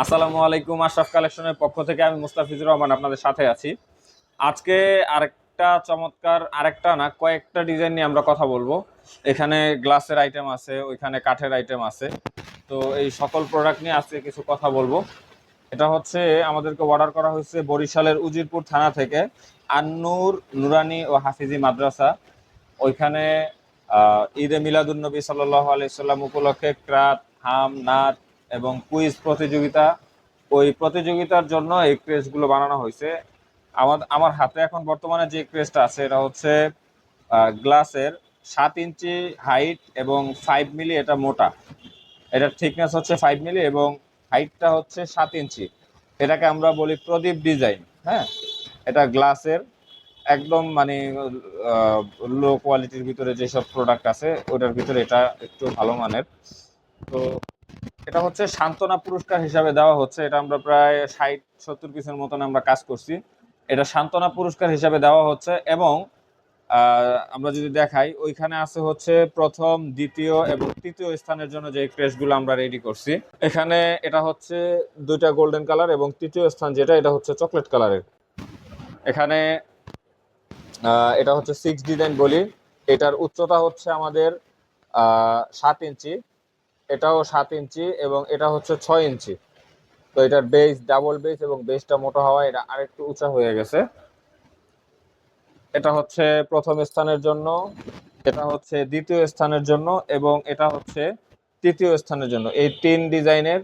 আসসালামু আলাইকুম, আশরাফ কালেকশনের পক্ষ থেকে আমি মুস্তাফিজুর রহমান আপনাদের সাথে আছি। আজকে আরেকটা চমৎকার, আরেকটা না, কয়েকটা ডিজাইন নিয়ে আমরা কথা বলব। এখানে গ্লাসের আইটেম আছে, ওইখানে কাঠের আইটেম আছে। তো এই সকল প্রোডাক্ট নিয়ে আজকে কিছু কথা বলব। এটা হচ্ছে, আমাদেরকে অর্ডার করা হয়েছে বরিশালের উজিরপুর থানা থেকে আন্নুর নুরানি ও হাফিজি মাদ্রাসা। ওইখানে ঈদে মিলাদুন্নবী সাল্লাহ আলাইসাল্লাম উপলক্ষে ক্রাত, হাম নাচ এবং কুইজ প্রতিযোগিতা, ওই প্রতিযোগিতার জন্য এই ক্রেজগুলো বানানো হয়েছে। আমার আমার হাতে এখন বর্তমানে যে ক্রেজটা আছে, এটা হচ্ছে গ্লাসের সাত ইঞ্চি হাইট এবং ফাইভ মিলি, এটা মোটা। এটার থিকনেস হচ্ছে ফাইভ মিলি এবং হাইটটা হচ্ছে সাত ইঞ্চি। এটাকে আমরা বলি প্রদীপ ডিজাইন হ্যাঁ? এটা গ্লাসের একদম মানে লো কোয়ালিটির ভিতরে যেসব প্রোডাক্ট আছে, ওটার ভিতরে এটা একটু ভালো মানের। তো এটা হচ্ছে সান্ত্বনা পুরস্কার হিসাবে দেওয়া হচ্ছে। এটা আমরা প্রায় ষাট, সত্তর পিসের মতন আমরা কাজ করছি। এটা সান্ত্বনা পুরস্কার হিসাবে দেওয়া হচ্ছে এবং আমরা যদি দেখাই, ওইখানে আছে হচ্ছে প্রথম, দ্বিতীয় এবং তৃতীয় স্থানের জন্য যে ক্রেশগুলো আমরা রেডি করছি। এখানে এটা হচ্ছে দুইটা গোল্ডেন কালার এবং তৃতীয় স্থান যেটা, এটা হচ্ছে চকলেট কালারের এখানে এটা হচ্ছে সিক্স ডিজাইন বলি। এটার উচ্চতা হচ্ছে আমাদের সাত ইঞ্চি। এটাও সাত ইঞ্চি এবং এটা হচ্ছে ছয় ইঞ্চি। তো এটার বেস ডাবল বেস এবং বেসটা মোটা হওয়া এটা আরেকটু উঁচা হয়ে গেছে। এটা হচ্ছে প্রথম স্থানের জন্য, এটা হচ্ছে দ্বিতীয় স্থানের জন্য এবং এটা হচ্ছে তৃতীয় স্থানের জন্য। এই তিন ডিজাইনের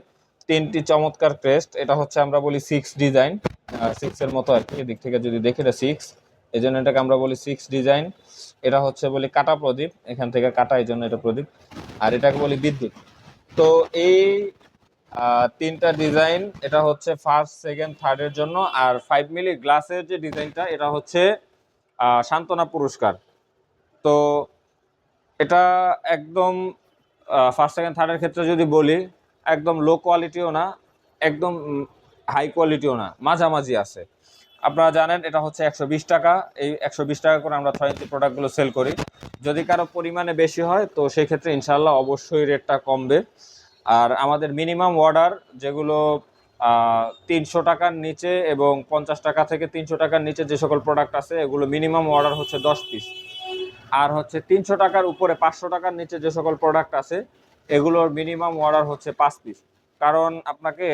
তিনটি চমৎকার ক্রেস্ট এটা হচ্ছে আমরা বলি সিক্স ডিজাইন সিক্স এর মতো আর কি। এদিক থেকে যদি দেখি এটা সিক্স এই জন্য এটাকে আমরা বলি সিক্স ডিজাইন এটা হচ্ছে বলি কাটা প্রদীপ, এখান থেকে কাটা এই জন্য এটা প্রদীপ। আর এটাকে বলি বিদ্যুৎ। তো এই তিনটা ডিজাইন, এটা হচ্ছে ফার্স্ট সেকেন্ড থার্ডের জন্য, আর ফাইভ মিলি গ্লাসের যে ডিজাইনটা, এটা হচ্ছে সান্ত্বনা পুরস্কার। তো এটা একদম ফার্স্ট সেকেন্ড থার্ডের ক্ষেত্রে যদি বলি, একদম লো কোয়ালিটিও না, একদম হাই কোয়ালিটিও না, মাঝামাঝি আছে। আপনারা জানেন, এটা হচ্ছে একশো বিশ টাকা। এই একশো বিশ টাকা করে আমরা ছয় ইঞ্চি প্রোডাক্টগুলো সেল করি। যদি কারও পরিমাণে বেশি হয়, তো সেই ক্ষেত্রে ইনশাল্লাহ অবশ্যই রেটটা কমবে। আর আমাদের মিনিমাম অর্ডার যেগুলো তিনশো টাকার নিচে এবং পঞ্চাশ টাকা থেকে তিনশো টাকার নিচে যে সকল প্রোডাক্ট আছে, এগুলো মিনিমাম অর্ডার হচ্ছে দশ পিস আর হচ্ছে তিনশো টাকার উপরে পাঁচশো টাকার নিচে যে সকল প্রোডাক্ট আছে, এগুলোর মিনিমাম অর্ডার হচ্ছে পাঁচ পিস কারণ আপনাকে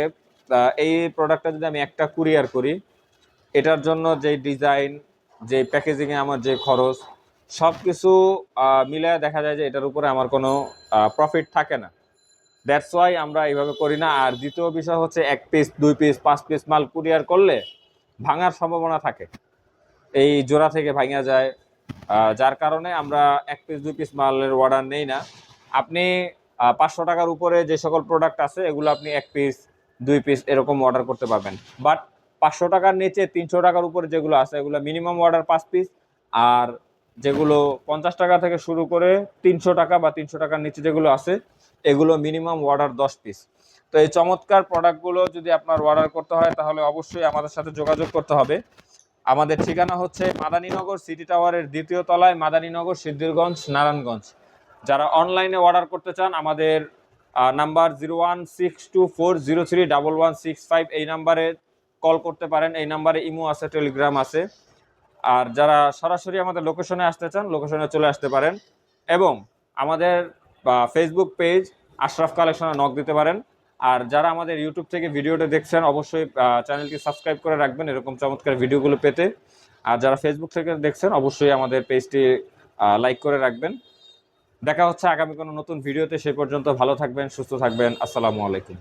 এই প্রোডাক্টটা যদি আমি একটা কুরিয়ার করি এটার জন্য যে ডিজাইন যে প্যাকেজিংয়ে আমার যে খরচ সব কিছু মিলায় দেখা যায় যে এটার উপরে আমার কোনো প্রফিট থাকে না। দ্যাটস ওয়াই আমরা এইভাবে করি না। আর দ্বিতীয় বিষয় হচ্ছে এক পিস দুই পিস পাঁচ পিস মাল কুরিয়ার করলে ভাঙার সম্ভাবনা থাকে। এই জোড়া থেকে ভাঙা যায়। যার কারণে আমরা এক পিস দুই পিস মালের অর্ডার নেই না। আপনি পাঁচশো টাকার উপরে যে সকল প্রোডাক্ট আছে, এগুলো আপনি এক পিস দুই পিস এরকম অর্ডার করতে পারবেন। বাট পাঁচশো টাকার নিচে তিনশো টাকার উপরে যেগুলো আছে, এগুলো মিনিমাম অর্ডার পাঁচ পিস আর যেগুলো পঞ্চাশ টাকা থেকে শুরু করে তিনশো টাকা বা তিনশো টাকার নিচে যেগুলো আছে, এগুলো মিনিমাম অর্ডার দশ পিস তো এই চমৎকার প্রোডাক্টগুলো যদি আপনার অর্ডার করতে হয়, তাহলে অবশ্যই আমাদের সাথে যোগাযোগ করতে হবে। আমাদের ঠিকানা হচ্ছে মাদানীনগর সিটি টাওয়ারের দ্বিতীয় তলায় মাদানীনগর সিদ্ধিরগঞ্জ, নারায়ণগঞ্জ। যারা অনলাইনে অর্ডার করতে চান, আমাদের number zero one six two four zero three double one six five এই নাম্বারে কল করতে পারেন। এই নাম্বারে ইমো আছে টেলিগ্রাম আছে। আর যারা সরাসরি আমাদের লোকেশনে আসতে চান লোকেশনে চলে আসতে পারেন। এবং আমাদের ফেসবুক পেজ আশরাফ কালেকশনে নক দিতে পারেন। আর যারা আমাদের ইউটিউব থেকে ভিডিওটা দেখছেন, অবশ্যই চ্যানেলটি সাবস্ক্রাইব করে রাখবেন এরকম চমৎকার ভিডিওগুলো পেতে। আর যারা ফেসবুক থেকে দেখছেন, অবশ্যই আমাদের পেজটি লাইক করে রাখবেন। দেখা হচ্ছে আগামী কোনো নতুন ভিডিওতে। সে পর্যন্ত ভালো থাকবেন, সুস্থ থাকবেন। আসসালামু আলাইকুম।